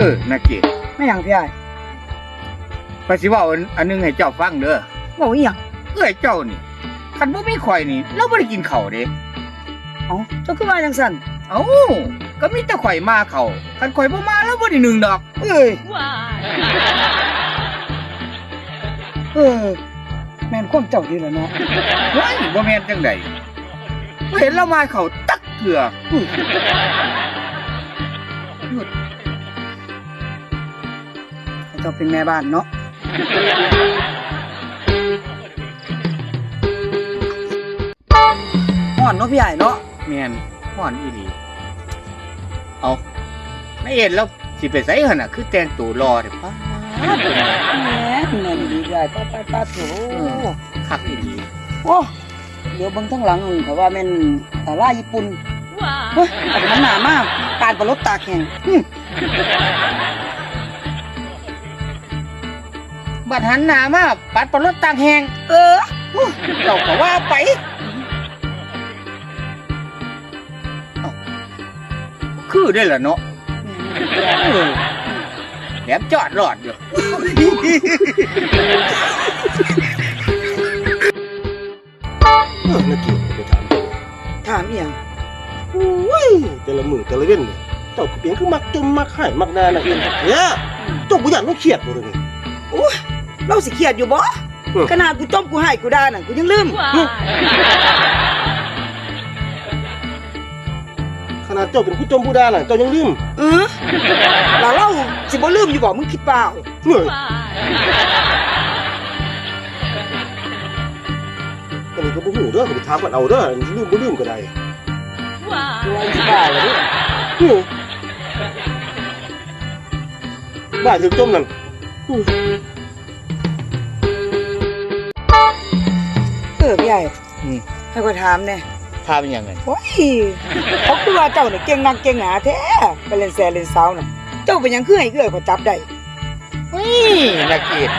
เออนาเกตไม่หยังพี่ไอ้พระสิเว่าอันอันหนึงให้เจ้าฟังเด้อบอกอีหยังเอ้ยเจ้านี่คันบ่มีข่อยนี่ เราบ่ได้กินข้าวเด้ เอ้าเจ้าคือว่าจังซั่นเอ้าก็มีแต่ข่อยมาเขาคันข่อยบ่มาแล้วบ่ได้หนึ่งดอก เอ้ย Why? เออ แม่นความเจ้าดีแหละเนาะเฮ้ยบ่แม่นจังไดบ่เห็นเรามาเขาตักเถื่อ เจ้าเป็นแม่บ้านเนาะฮ้อนเนาะพี่ไอ้เนาะแม่นฮ้อนอีหลีเอาไม่เห็นแล้วสิไปไสหั่นน่ะคือแต่งตัวรอเด้ป้าแหมแม่นดีพี่ไอ้ป้าป้าป้าโถคักอีหลีโอ้เดี๋ยวเบิ่งข้างหลังเขาว่าแม่นดาราญี่ปุ่น Why? เฮ้ยแต่มันหนามากการประลดตากแห้ง บัดหันหน้ามาปัดปลดตางแหงเออเจ้าก็ว่าไปเอ้าคือได้ล่ะเนาะเออแถมจอดรอดอยู่ เออนักเกียรติไปถามเจ้าถามอีหยังอุ้ยแต่ละมือแต่ละเว้นเนี่ยเจ้าก็เปลี่ยนคือมักจมมักหายมักนาน่ะเองเนี่ยเจ้าบ่อยากต้องเครียดบ่เด้อนี่ เราสิเครียดอยู่บ่เออขนาดกูจมกูให้กูด่าน่ะกูยังลืม Why? ขนาดเจ้าเป็นผู้จมผู้ดาน่ะเจ้ายังลืมเออแล้วเราสิบ่ลืมอยู่บ่มึงคิดเปล่าเฮ้ย Why? อันนี้ก็บ่ฮู้เด้อก็ไปถามกันเอาเด้อลืมบ่ลืมก็ได้ Why? เราสิบ้าเลยดิเฮ้ยบ้าถึงจมนั่น ออพี่ใหญ่อืมให้กูถามแน่ทาเป็นยังไงโอ้ยเขาคือว่าเจ้านี่เก่งนักเก่งหนาแท้ไปเล่นแซ่เล่นสาวน่ะเจ้าเป็นหยังคือให้เอื้อยเขาจับได้นี่นาเกียรติ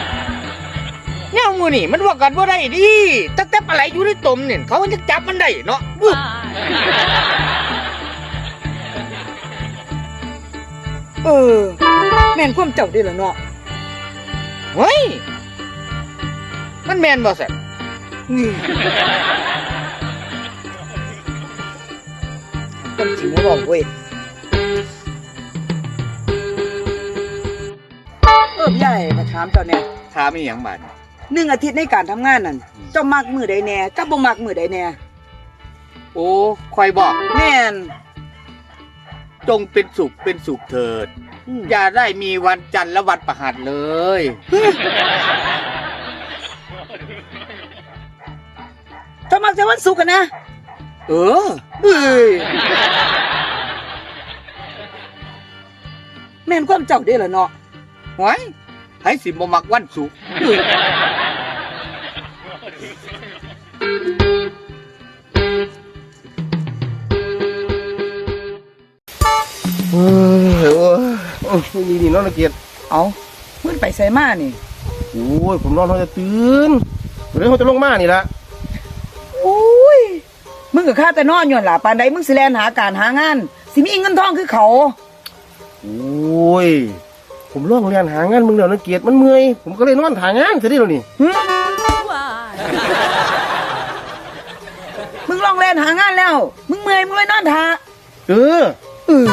แนวมือนี่มันว่ากันว่าได้ดิตั้งแต่ปลาไหลอยู่ในตมเนี่ยเขาจะจับมันได้เนาะ Why? เออ แม่นความเจ้าเด้อล่ะเนาะเฮ้ยมันแมนบ่สัตว์นี่ คนจริงบ่บอกเว้ยเออพี่ใหญ่มาถามเจ้าเนี่ยถามอีหยังบาดนี้หนึ่งอาทิตย์ในการทำงานนั่นเจ้ามักมือใดแน่กับบ่มักมือใดแน่โอ้คอยบอก แม่นจงเป็นสุขเป็นสุขเถิด อืมอย่าได้มีวันจันทร์และวันประหัสเลย เจ้ามักแต่วันศุกร์อะนะ เออเอ้ยแม่นความเจ้าเด้อล่ะเนาะหวยให้สิบ่มักวันสุขร์เฮ้ยโอ้ยโอ้ยนี่นี่เนาะนักเกียรติเอามึงไปไสมานี่ โอ้ยผมนอนเขาจะตื่นเดี๋ยวเขาจะลงมานี่ละโอ้ยมึ งก็ค่าแต่นอนอยู่หั่นล่ะปานใดมึงสิแล่นหาการหางาน สิมีเงินทองคือเขา โอ้ย ผมลองเรียนหางานมึงเดี๋ยวนักเกียรติมันเมื่อย ผมก็เลยนอนหางานซะดิเดี๋ยวนี้หึ Why? มึงลองแล่นหางานแล้ว มึงเมื่อยมึงเลยนอนทาเออ เออ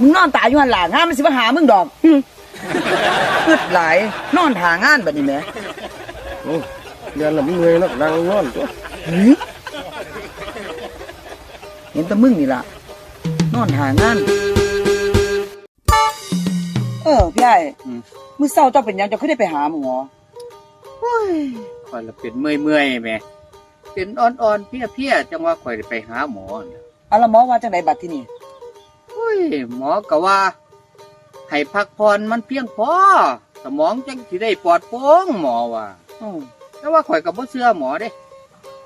มึงนอนตายอยู่หั่นล่ะงานมันสิมาหามึงดอกหึอึดหลายนอนหางานบัดนี้แหม โอ้ เรียนแล้วมันเมื่อยเนาะนั่งนอนตัวหึเห็นแต่มึงนี่ล่ะ นอนหางาน เออพี่ไอ้อืม มื้อเช้าเจ้าเป็นหยังเจ้าคือได้ไปหาหมอคอยละเป็นเมื่อยๆแหม่เป็นอ่อนๆเพลียๆจังว่าคอยได้ไปหาหมอน่ะเอาละหมอว่าจังไดบัดที่นี่เฮ้ยหมอก็ว่า ให้พักผ่อนมันเพียงพอ สมองจังสิได้ปลอดโปร่งหมอว่า อือ แต่ว่าข่อยกับบ่เสื้อหมอเด้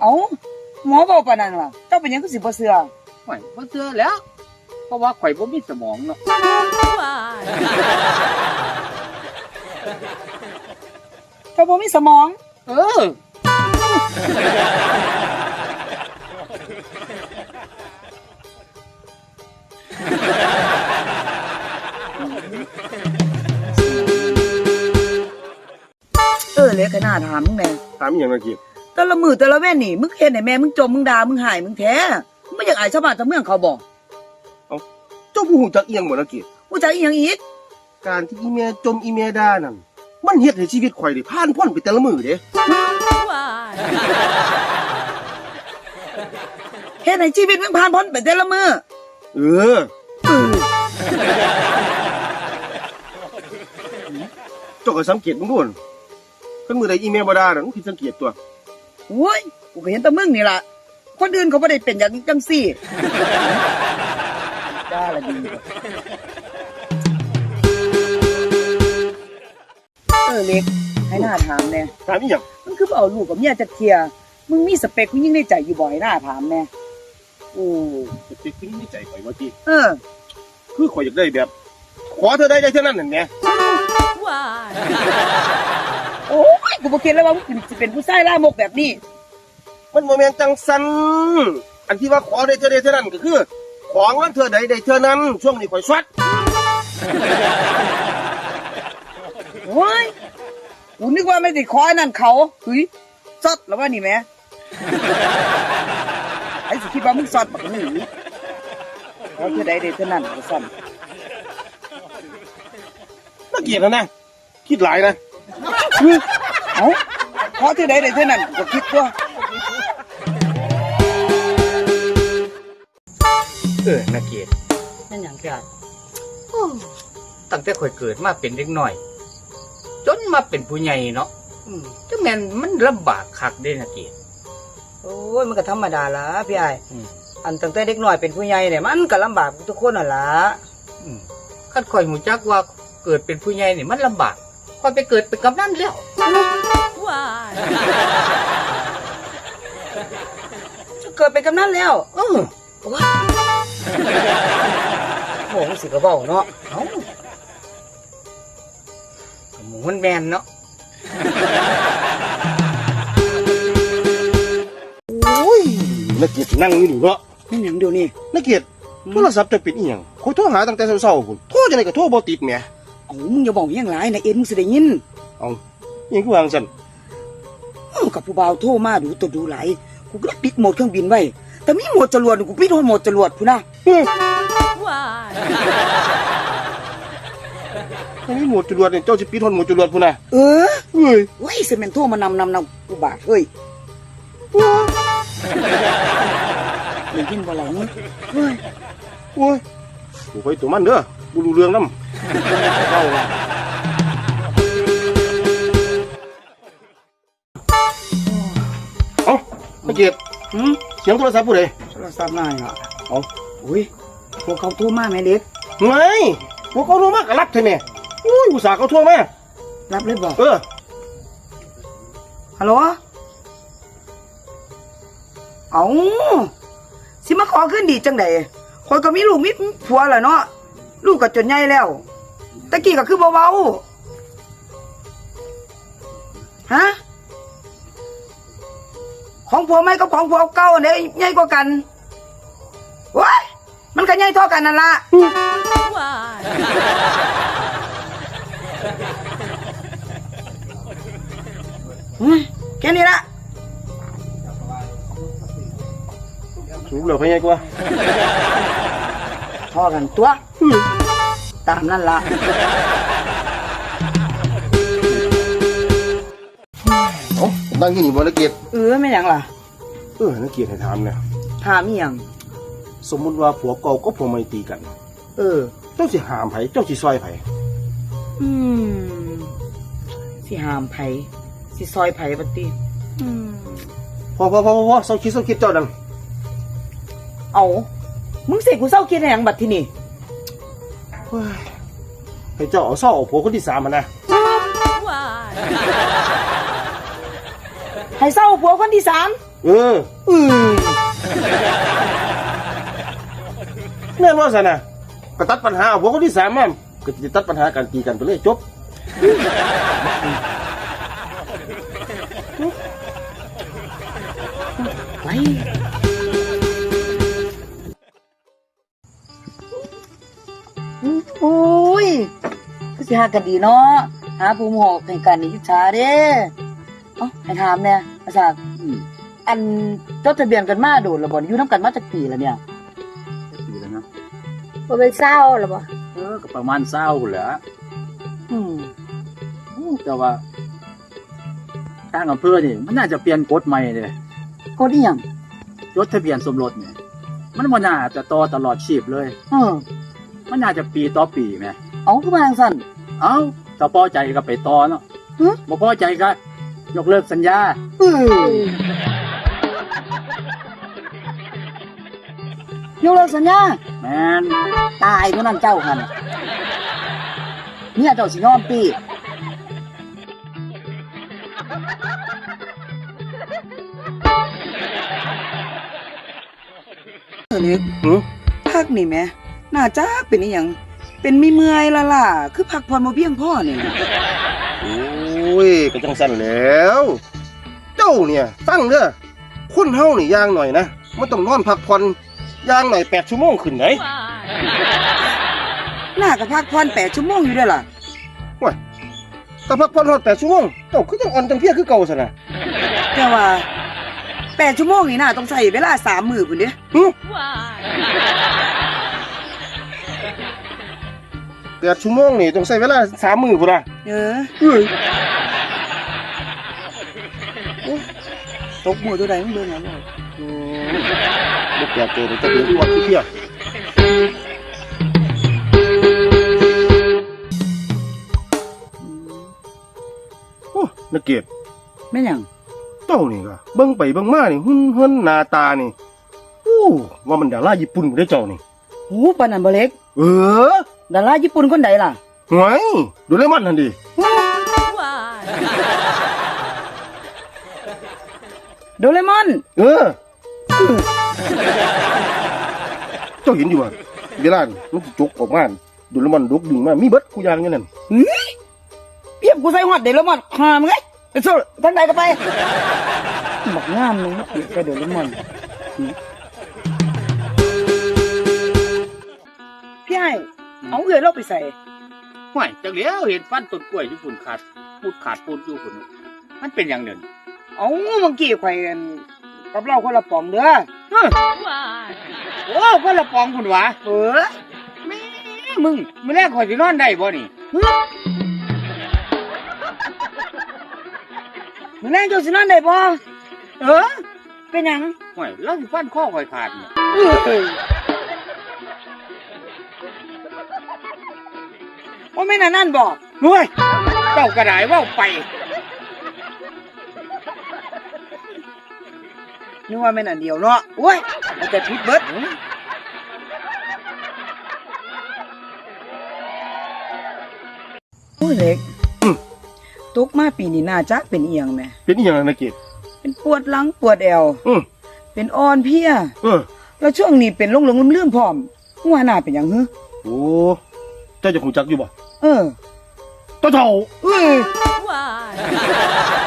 เอาหมอเบาปานนั้นล่ะเจ้าเป็นยังคือสิบ่เสื้อข่อยบ่เสื้อแล้ว เพราะว่าข่อยบ่มีสมองเนาะเจ้าบ่มีสมอง เออ เออเหลยก็นาดถามมึงแน ถามอีหยังนักเกียรติแต่ละมือแต่ละแว่นนี่มึงเห็นให้แม่มึงจมมึงด่ามึงหายมึงแท้มึงไม่อยากอายชาวบ้านชาวเมืองเขาบอกเจ้าผู้หูจักอีหยังบ่นักเกียรติกูจะอีหยังอีกการที่อีเมียจมอีเมียด่านั่นมันเฮ็ดให้ชีวิตข่อยได้ผ่านพ้นไปแต่ละมื้อเด้ Why? เฮ็ดให้ชีวิตมึงผ่านพ้นไปแต่ละมือเออเจ้าก็สังเกตมึงดูน คันมื้อใดอีเมียบ่ด่านั่นมึงผิดสังเกตตัวโอ้ยกูก็เห็นแต่มึงนี่ล่ะ คนอื่นเขาไม่ได้เป็นอย่างจังซี่ได้ละดีเออเล็กให้หน้าถามแน่ถามอีหยังมึงคือบ่เอาลูกกับเมียจักเทียมึงมีสเปคผู้หญิงในใจอยู่บ่ให้หน้าถามแน่โอ้จะคิดในใจข่อยว่าติเออ คือข่อยอยากได้แบบ ขอเธอได้ได้เท่านั้นนั่นแหละ Why? โอ้ยกูบ่คิดเลยว่ามึงสิเป็นผู้ชายล่ามกแบบนี้ มันบ่แม่นจังซันอันที่ว่าขอได้เท่าใดเท่านั้นก็คือ ของมันเท่าใดได้เท่านั้น ช่วงนี้ข่อยสวัดโอ้ยกูนึกว่าไม่ติดคอนั่นเขาเฮ้ยซอดแล้วว่านี่แหม่ไอ้สิคิดว่ามึงซอดบักหนึ่งเขาคือใดเด็ดเท่านั้นก็ซ่อมน่าเกลียดนะนะคิดหลายนะ เอ้าเขาคือใดเด็ดเท่านั้นกูก็คิดว่าเออนักเกียรตินั่นอย่างแก่ตั้งแต่ข่อยเกิดมาเป็นเด็กน้อย จนมาเป็นผู้ใหญ่เนาะอืมจังแม่นมันลำบากคักเด้นักเกียรติโอ้ยมันก็ธรรมดาละพี่ไอายอืมอันตั้งแต่เด็กน้อยเป็นผู้ใหญ่เนี่ยมันก็ลำบากทุกคนน่ะละอืมคันข่อยหูจักว่าเกิดเป็นผู้ใหญ่นี่มันลำบากข่อยไปเกิดเป็นกำนันแล้ว Why? จะเกิดเป็นกำนันแล้วเออโอ้ยโหมึงสิกระเบ้าเนาะเอ้าก็หมูมันแมนเนาะโอ้ยนักเกียรตินั่งอยู่นี่เนาะนี่หยังเดี๋ยวนี้นักเกียรติโทรศัพท์จะปิดอีหยังข่อยโทรหาตั้งแต่เช้าๆพุ่นโทรจังไดก็โทรบ่ติดแหมเอ้ามึงอย่าบอกอยังไรนะเอ็นมึงสิได้ยินเอาอิหยังคือว่าจังซั่นเอ้า กับผู้บ่าวโทรมาดูตัวดูไหลายกูก็เลยปิดโหมดเครื่องบินไว้แต่มีโหมดจรวดกูปิดโหมดจรวดพูนะ Why? ถ้ามีหมวดจรวดเนี่ยเจ้าสิปิดฮอดหมวดจรวดพุ่นน่ะเออเฮ้ยเว้ยเซเมนโทรมานำนำนำกูบาดเฮ้ยได้ยินบ่ล่ะมึงเฮ้ยโอ้ยกูไปตัวมันเด้อบ่รู้เรื่องนำเว้าว่า กเกียรติหืมเสียงโทรศัพท์ผู้ใดโทรศัพท์นายอะเอาอุ้ยพวกเขาโทรมาแม่เล็กไม่พวกเขาโทรมาก็รับเถอะแม่อุ้ยอุตส่าห์เขาโทรมารับเลยบอกเออฮัลโหลเอาสิมาขอขึ้นดีจังไดคนก็มีลูกมีผัวแหละเนาะลูกก็จนใหญ่แล้วตะกี้ก็คือเบาๆฮะ ของผัวไม่กับของผัวเก่าอันไหนใหญ่กว่ากันว้ายมันก็ใหญ่เท่ากันนั่นละ Why? อืมแค่นี้ละ สูบเหลือไปไงกว่าเท่ากันตัว ตามนั่นละ เอ้านั่งที่นี่บ่นักเกียรติเออไม่หยังล่ะ เออนักเกียรติให้ถามเนี่ยถามอีหยังสมมุติว่าผัวเก่าก็ผัวใหม่ตีกัน เออ เจ้าสิห้ามไผเจ้าสิซอยไผอืมสิหามไผสิซอยไผบัดติอืมพอพอพอพอพอเศร้าคิดเศร้าคิดเจ้าดังเอามึงเสกกูเศร้าคิดอะไรหยังบัดที่นี่เฮ้ยให้เจ้าเอาเศร้าเอาผัวคนที่สามมานะ Why? ให้เศร้าผัวคนที่สามเอออืมแน่นว่าสันนะก็ตัดปัญหาเอาผัวคนที่สามมาก็จะตัดปัญหาการตีกันไปเลยจบไปโอ้ยก็สิหากันดีเนาะหาผู้หมอกให้กันนี่อิจฉาเด้ เอ้าให้ถามแน่อาจารย์อืมอันจดทะเบียนกันมาโดดแล้วบ่อยู่นํกันมาจักปีแล้วเนี่ย ปีแล้วนะบ่เป็นเศร้าหรอบ่เออก็ประมาณเศร้าแหละอืมแต่ว่าทางอำเภอนี่มันน่าจะเปลี่ยนกฎใหม่เลยกดอีหยังจดทะเบียนสมรสเนี่ยมันบ่น่าจะต่อตลอดชีพเลย เออมันน่าจะปีต่อปีแหม เอาคือมาจังซั่น เอ้าถ้าพอใจก็ไปต่อเนาะหึ บ่พอใจก็ ยกเลิกสัญญาเออยกเลิกสัญญาแม่นตายเท่านั้นเจ้าคันเนี่ยเจ้าสิยอมปีเออนี่หือพักนี่แหม่น่าจะเป็นอีหยังเป็นมีเมื่อยละล่ะ คือพักผ่อนบ่เพียงพอนี่นะโอ้ยก็จังสั่นแหล้ว เจ้าเนี่ยฟังเด้อคนเฮานี่ย่างหน่อยนะมันต้องนอนพักผ่อนย่างหน่อย8ชั่วโมงขึ้นไหนน่าก็พักผ่อน8ชั่วโมงอยู่เด้อล่ะถ้าพักผ่อนฮอด8ชั่วโมงเจ้าคือจังอ่อนจังเพลียคือเก่าซั่นน่ะแต่ว่า8ชั่วโมงนี่น่าต้องใช้เวลา3มื้อพุ่นเด้หึ Why? 8ชั่วโมงนี่ต้องใช้เวลา3มื้อพุ่นน่ะเออ เอ้ย ตกมื้อตัวใดมึงเบิ่งเอาเลยอืมบ่แปลกใจเลยแต่เดี๋ยวที่วัดที่เพียโอ้นักเกียรติแม่นหยังเจ้านี่ก็เบิ่งไปเบิ่งมานี่หุ่นเฮินหน้าตานี่อู้ว่ามันดาราญี่ปุ่นบ่ได้เจ้านี่ โอ้ปานนั้นบ่เล็ก เออดาราญี่ปุ่นคนใดล่ะหวยดูเลมอนนั่นดิ Why? โดเรมอน เออเจ้าเห็นอยู่ว่าเวลานี่มันสิจกออกมาดูเลมอนดกดึงมามีเบิดกูอย่างเงี้ยนั่นเฮ้ยเปรียบกูใส่ฮอดโดเรมอนหามึงไงไปสู้ทางใดก็ไปบักงามมึงเปรียบกับโดเรมอนพี่ไอ้เอาเอื้อยเราไปใส่ห่วยจังเดียวเห็นฟันต้นกล้วยอยู่ฝุ่นขาดพูดขาดปูนอยู่ฝุ่นมันเป็นอย่างเดิน เอาเมื่อกี้ข่อยกันกับเราคนละป๋องเด้อ Why? โอ้คนละปองคุณวะเออแม่มึงมื้อแรกข่อยสินอนได้บ่นี่มึงแน่เจ้าสินอนได้บ่เออเป็นหยังห่วยเราสิฟันคอข่อยขาดเนี่ยเอ้ยว่าไม่นานนั่นบอกเฮ้ยเจ้ากระไดเว่าไป นึกว่าไม่นานเดียวเนาะโอ้ยเอาแต่พิษเบิดโอ้ยเล็กตกมาปีนี้น่าจะเป็นอีหยังแหม่เป็นอีหยังล่ะนักเกียรติเป็นปวดหลังปวดแอว อือเป็นอ่อนเพลีย เออ แล้วช่วงนี้เป็นลงหลงลืมลืมๆพร้อมหัวหน้าเป็นหยังฮึโอ้เจ้าจะหูจักอยู่บ่เออ เจ้าเฒ่า เอ้ย Why?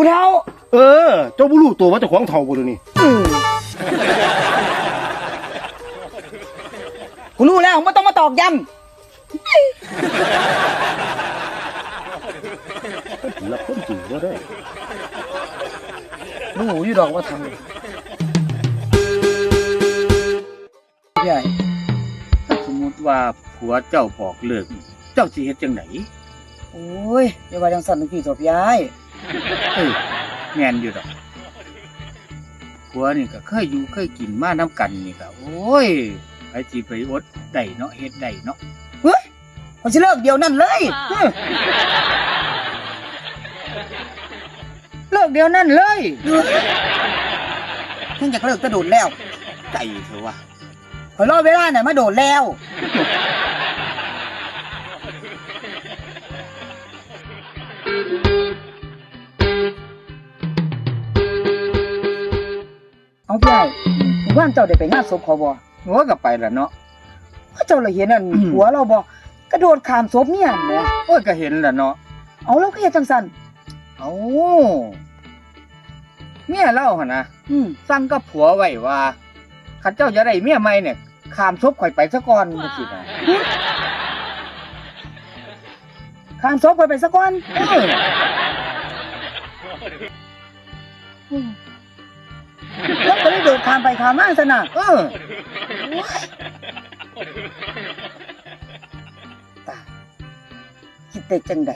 กูเท่าเออ เจ้าบ่รู้ตัวว่าเจ้าของเฒ่าบ่เดี๋ยวนี้อืมกูรู้แล้วไม่ต้องมาตอกย้รับคนจริงบ่ได้ำรู้อยู่ดอกว่าทำใหญ่ถ้าสมมุติว่าผัวเจ้าบอกเลิก เจ้าสิเฮ็ดจังไดโอ้ยอย่าว่าจังสั่นนึกพี่จบยาย เออแม่นอยู่ดอกผัวนี่ก็เคยอยู่เคยกินมาน้ำกันนี่ก็โอ้ยไปสิไปอดได้เนาะเฮ็ดได้เนาะเฮ้ยมันจะเลิกเดี๋ยวนั่นเลยเลิกเดี๋ยวนั่นเลยฉันอยากเลิกกระโดดแล้วใจเถอะวะขอรอเวลาหน่อยมาโดดแล้ว เอาพี่ใหญ่ว่านเจ้าได้ไปงานศพเขาบ่โอ้ก็ไปละเนาะว่าเจ้าเลยเห็นอันหัวเราบ่กระโดดข้ามศพเนี่ยแหมโอ้ยก็เห็นละเนาะเอาแล้วก็เฮ็ดจังซั่นเอาเมียเล่าหนนะอืมสั่งกับผัวไว้ว่าข้าเจ้าจะได้เมียใหม่เนี่ยข้ามศพข่อยไปซะก่อนจังซี่นะข้ามศพไปไปซะก่อนเออ แล้วก็เลยโดดข้ามไปข้ามมาซะน่ะเออตายคิดได้จังได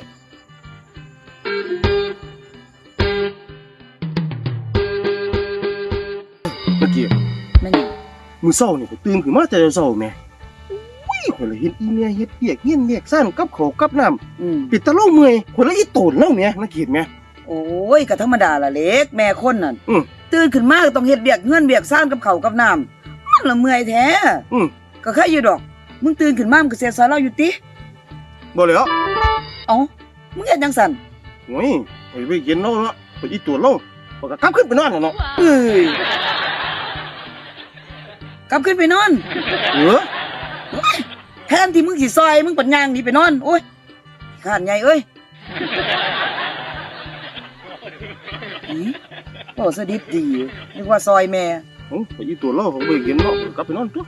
เมื่อกี้แม่นหยังมื้อเช้านี่ก็ตื่นขึ้นมาแต่เช้าแหม่อุ้ยข่อยละเห็นอีเมียเฮ็ดเวียกเฮียนเวียกซ่านกับข้าวกับน้ำอืมปิดตะเล่าเมื่อยข่อยละอีโตนแล้วแหม่นักเขียนแหม่ โอ้ยก็ธรรมดาล่ะเล็ก แม่คนนั่นอืม ตื่นขึ้นมาก็ต้องเฮ็ดเวียกเฮือนเวียกซ่านกับเขาวกับน้ำมันละเมื่อยแท้อืม ก็แค่อยู่ดอก มึงตื่นขึ้นมามึงก็เสียสาเราอยู่ติบ่แล้วเอ้ามึงเฮ็ดจังซั่นโอ้ยข่อยไปเย็นแล้วเนาะข่อยอีโตนแล้วข่อยก็กลับขึ้นไปนอนแล้วเนาะเอ้ยกลับขึ้นไปนอนเออแทนที่มึงสิซอยมึงปัญญางหนีไปนอนโอ้ยข้านใหญ่เอ้ยหืม โอ้สดิบดีนึกว่าซอยแม่โอ้าข่อยอีโตนแล้วข่อยไปเย็นเนาะกลับไปนอนตัว